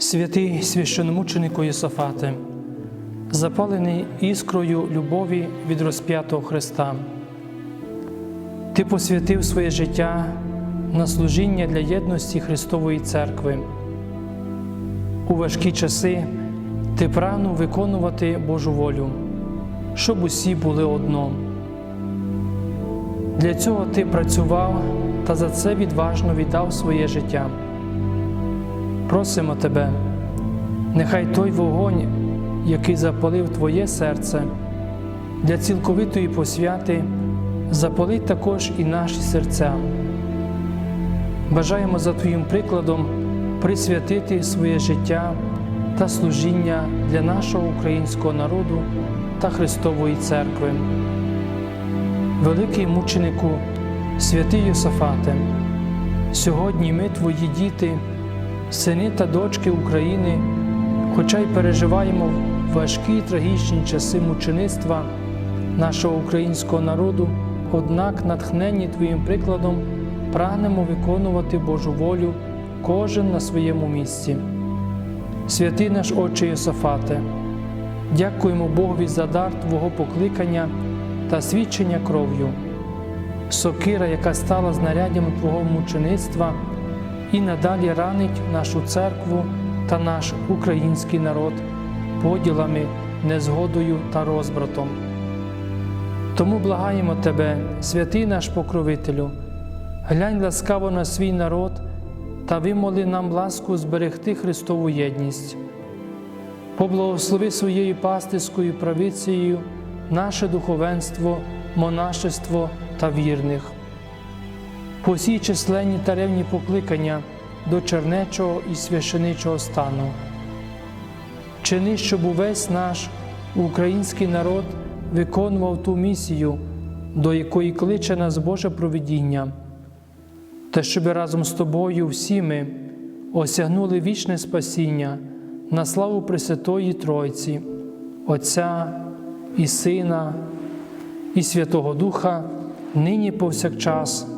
Святий священомученику Єсофате, запалений іскрою любові від розп'ятого Христа, Ти посвятив своє життя на служіння для єдності Христової Церкви. У важкі часи ти прагнув виконувати Божу волю, щоб усі були одно. Для цього ти працював та за це відважно віддав своє життя. Просимо тебе, нехай той вогонь, який запалив Твоє серце, для цілковитої посвяти, запалить також і наші серця. Бажаємо за Твоїм прикладом присвятити своє життя та служіння для нашого українського народу та Христової Церкви. Великий мученику, святий Йосафате, сьогодні ми, Твої діти, сини та дочки України, хоча й переживаємо важкі трагічні часи мучеництва нашого українського народу, однак, натхненні Твоїм прикладом, прагнемо виконувати Божу волю кожен на своєму місці. Святий наш Отче Йосафате, дякуємо Богові за дар Твого покликання та свідчення кров'ю. Сокира, яка стала знаряддям Твого мучеництва, і надалі ранить нашу церкву та наш український народ поділами, незгодою та розбратом. Тому благаємо Тебе, святий наш покровителю, глянь ласкаво на свій народ та вимоли нам ласку зберегти Христову єдність. Поблагослови своєю пастирською правицею наше духовенство, монашество та вірних. Посій численні та ревні покликання до чернечого і священичого стану. Чини, щоб увесь наш український народ виконував ту місію, до якої кличе нас Боже провидіння, та щоб разом з тобою всі ми осягнули вічне спасіння на славу Пресвятої Тройці, Отця і Сина, і Святого Духа, нині повсякчас